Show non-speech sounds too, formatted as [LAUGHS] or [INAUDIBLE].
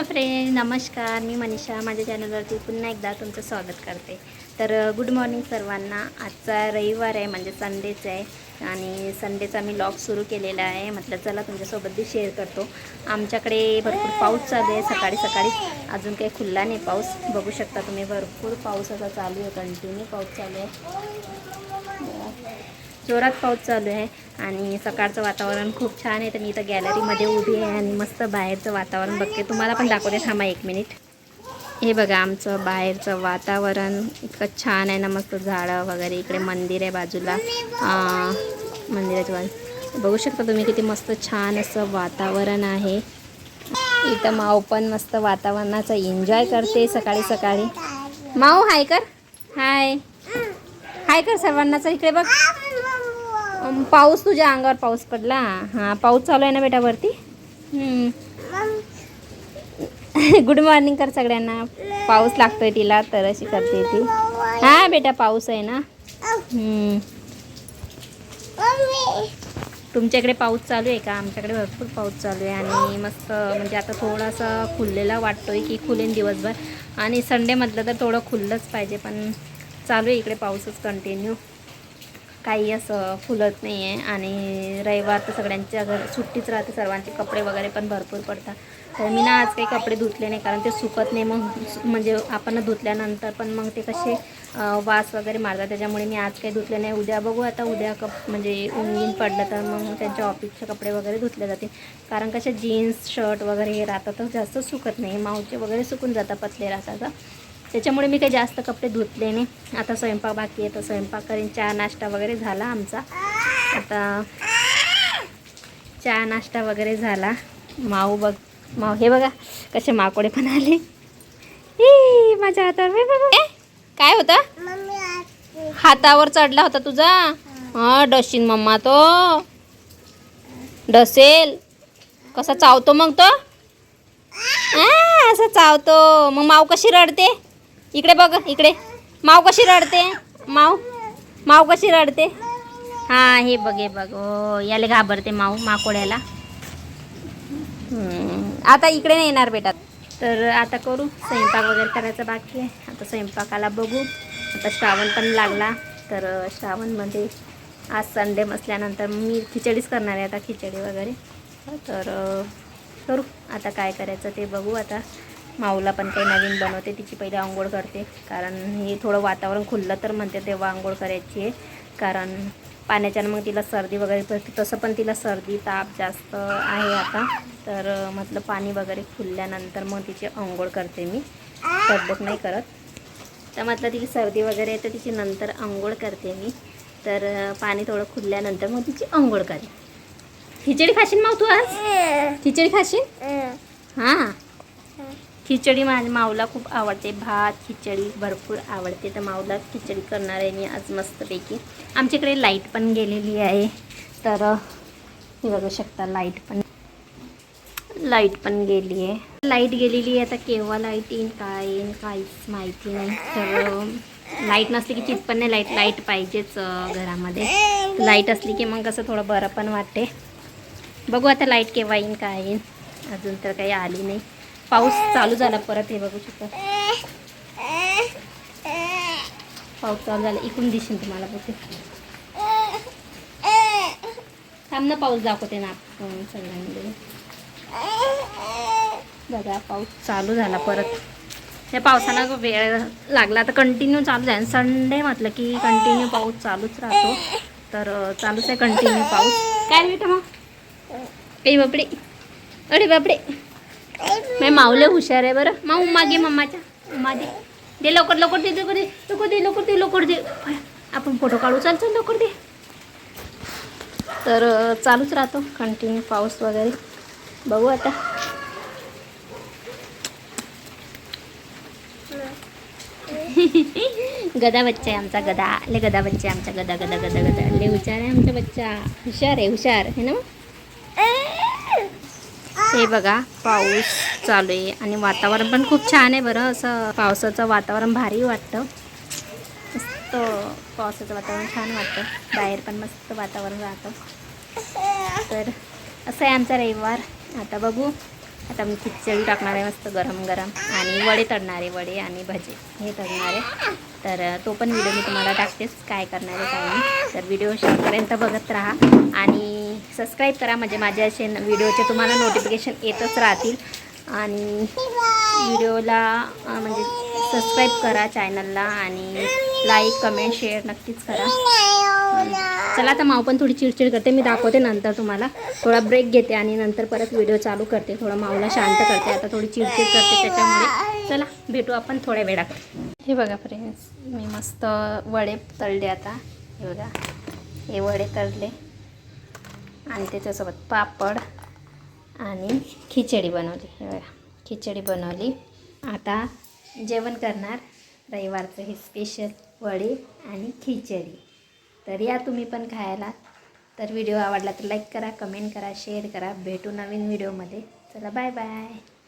Hello friend नमस्कार. मी मनीषा. माझ्या चॅनलवरती पुन्हा एकदा तुमचं स्वागत करते. तर गुड मॉर्निंग सर्वांना. आजचा रविवार आहे म्हणजे संडेच आहे. आणि संडेचा मी लॉग सुरू केलेला आहे. म्हटलं चला तुमच्यासोबत बी शेअर करतो. आमच्याकडे भरपूर पाऊस चालू आहे. सकाळी सकाळी अजून काही खुल्ला नाही पाऊस. बघू शकता तुम्ही भरपूर पाऊस असा चालू आहे कंटिन्यू पाऊस चालू आहे. जोरात पाऊस चालू आहे आणि सकाळचं वातावरण खूप छान आहे. तर मी इथं गॅलरीमध्ये उभी आहे आणि मस्त बाहेरचं वातावरण बघते. तुम्हाला पण दाखवते. थांबा एक मिनिट हे बघा आमचं बाहेरचं वातावरण इतकं छान आहे ना मस्त झाडं वगैरे इकडे मंदिर आहे बाजूला. मंदिराच्या बाजू बघू शकता तुम्ही किती मस्त छान असं वातावरण आहे. इथं माऊ पण मस्त वातावरणाचा एन्जॉय करते सकाळी सकाळी. माऊ हाय कर. हाय हाय कर सर्वांनाचं इकडे बघ. पाऊस तुझ्या अंगावर पाऊस पडला? हां पाऊस चालू आहे ना बेटा वरती? गुड मॉर्निंग [LAUGHS] कर सगळ्यांना. पाऊस लागतोय तिला तर अशी करते ती. हा बेटा पाऊस आहे ना? तुमच्याकडे पाऊस चालू आहे का? आमच्याकडे भरपूर पाऊस चालू आहे आणि मस्त म्हणजे आता थोडासा खुललेला वाटतोय की खुलेन दिवसभर. आणि संडे म्हटलं तर थोडं खुललंच पाहिजे पण चालू आहे इकडे पाऊसच कंटिन्यू काही असं फुलत नाही आहे आणि रविवार तर सगळ्यांच्या घर सुट्टीच राहते सर्वांचे. कपडे वगैरे पण भरपूर पडतात. तर मी ना आज काही कपडे धुतले नाही कारण ते सुकत नाही. मग म्हणजे आपण धुतल्यानंतर पण मग ते कसे वास वगैरे मारतात. त्याच्यामुळे मी आज काही धुतले नाही. उद्या बघू आता. उद्या कप म्हणजे ऊन पडलं तर मग त्यांच्या ऑफिसचे कपडे वगैरे धुतले जाते. कारण कसे जीन्स शर्ट वगैरे हे राहतात. तर जास्त सुकत नाही. माऊचे वगैरे सुकून जातात पतले राहतात. त्याच्यामुळे मी काही जास्त कपडे धुतले नाही. आता स्वयंपाक बाकी आहे तर स्वयंपाक करीन. चहा नाश्ता वगैरे झाला आमचा. आता चहा नाश्ता वगैरे झाला. माऊ बघ माऊ हे बघा कसे माकोडे पण आले. ई, माझ्या हातावर काय होता? हातावर चढला होता तुझा? हा डशीन मम्मा तो. डसेल. कसा चावतो मग तो? आ, असं चावतो. मग माव कशी रडते? इकडे बघ इकडे. माव कशी रडते? माव माव कशी रडते? हा हे बघ हे बघ. ओ याला घाबरते माऊ माकोड्याला. आता इकडे नाही येणार बेटा. तर आता करू. स्वयंपाक वगैरे करायचं बाकी आहे. आता स्वयंपाकाला बघू. आता श्रावण पण लागला. तर श्रावणमध्ये आज संडे मसल्यानंतर मी खिचडीच करणार आहे आता खिचडी वगैरे. तर करू. आता काय करायचं ते बघू आता. माऊला पण काही नवीन बनवते तिची पहिले आंघोळ करते. कारण हे थोडं वातावरण खुललं तर म्हणते तेव्हा आंघोळ करायची आहे. कारण पाण्याच्यानं मग तिला सर्दी वगैरे पडते. तसं पण तिला सर्दी ताप जास्त आहे आता. तर म्हटलं पाणी वगैरे खुलल्यानंतर मग तिची आंघोळ करते मी. तब्येत नाही करत. तर म्हटलं तिची सर्दी वगैरे आहे तर तिची नंतर आंघोळ करते मी. तर पाणी थोडं खुलल्यानंतर मग तिची आंघोळ करेन. खिचडी खाशील माऊ तू आज खिचडी खाशील? हां. खिचडी माझ्या माऊला खूप आवडते. भात खिचडी भरपूर आवडते. तर माऊला खिचडी करणार आहे मी आज मस्तपैकी. आमच्याकडे लाइट पण गेलेली आहे. तर अ, हे बघू शकता लाइट पण. लाइट पण गेली आहे. लाइट गेलेली आहे. आता केव्हा लाइट येईन काय येईन काहीच माहिती नाही. तर लाइट नसली की चित पण नाही लाइट. लाइट पाहिजेच घरामध्ये. लाइट असली की मग कसं थोडं बरं पण वाटते. बघू आता लाइट केव्हा येईन काय येईन. अजून तर काही आली नाही. पाऊस चालू झाला परत हे बघू शकता. पाऊस चालू झाला इकडून दिसेल तुम्हाला बघते. थांब ना पाऊस दाखवते ना आपण सगळ्यांमध्ये बघा पाऊस चालू झाला परत. या पावसाला वेळ लागला. तर कंटिन्यू चालू आहे. संडे म्हटलं की कंटिन्यू पाऊस चालूच राहतो. तर चालूच आहे कंटिन्यू पाऊस. काय बेटा मग ए बापडे. अरे बापडे. मी माऊले हुशार आहे बरं. माऊ उमा घे मम्माच्या उमा दे दे लवकर लवकर दे लवकर दे लवकर दे लवकर दे लवकर दे. आपण फोटो काढू. चाल चल लवकर दे. तर चालूच राहतो कंटिन्यू पाऊस वगैरे. बघू आता. [LAUGHS] गदा बच्चा आहे आमचा गदा. ले गदा बच्चा आहे आमचा गदा गदा गदा गदा. ले हुशार आहे आमचा बच्चा. हुशार आहे हुशार. है ना हे बघा पाऊस चालू आहे आणि वातावरण पण खूप छान आहे बरं. असं पावसाचं वातावरण भारी वाटतं. मस्त पावसाचं वातावरण छान वाटतं. बाहेर पण मस्त वातावरण राहतं. तर असं आहे आमचा रविवार. आता बघू. आता मी खिचडी टाकणार आहे मस्त गरम गरम. आणि वडे तळणार आहे वडे आणि भजे हे तळणार आहे. तर तो पण व्हिडिओ मी तुम्हाला टाकतेच काय करणार आहे काय नाही. तर व्हिडिओ शेवटपर्यंत बघत राहा. आणि सबस्क्राईब करा म्हणजे माझे असे न- व्हिडिओचे तुम्हाला नोटिफिकेशन येतच राहतील. आणि व्हिडिओला म्हणजे सबस्क्राईब करा चॅनलला आणि लाईक कमेंट शेअर नक्कीच करा. चला आता माऊ पण थोडी चिडचिड करते. मी दाखवते नंतर तुम्हाला. थोडा ब्रेक घेते आणि नंतर परत व्हिडिओ चालू करते. थोडं माऊला शांत करते. आता थोडी चिडचिड करते त्याच्यामुळे. चला भेटू आपण थोड्या वेळात. हे बघा फ्रेंड्स मी मस्त वडे तळले आता. हे बघा. हे वडे तळले. आणि त्याच्यासोबत पापड आणि खिचडी बनवली. हे बघा. खिचडी बनवली. आता जेवण करणार रविवारचं हे स्पेशल वडे आणि खिचडी. तर या तुम्ही पण खायला. तर व्हिडिओ आवडला तर लाईक करा कमेंट करा शेअर करा. भेटू नवीन व्हिडिओमध्ये. चला बाय बाय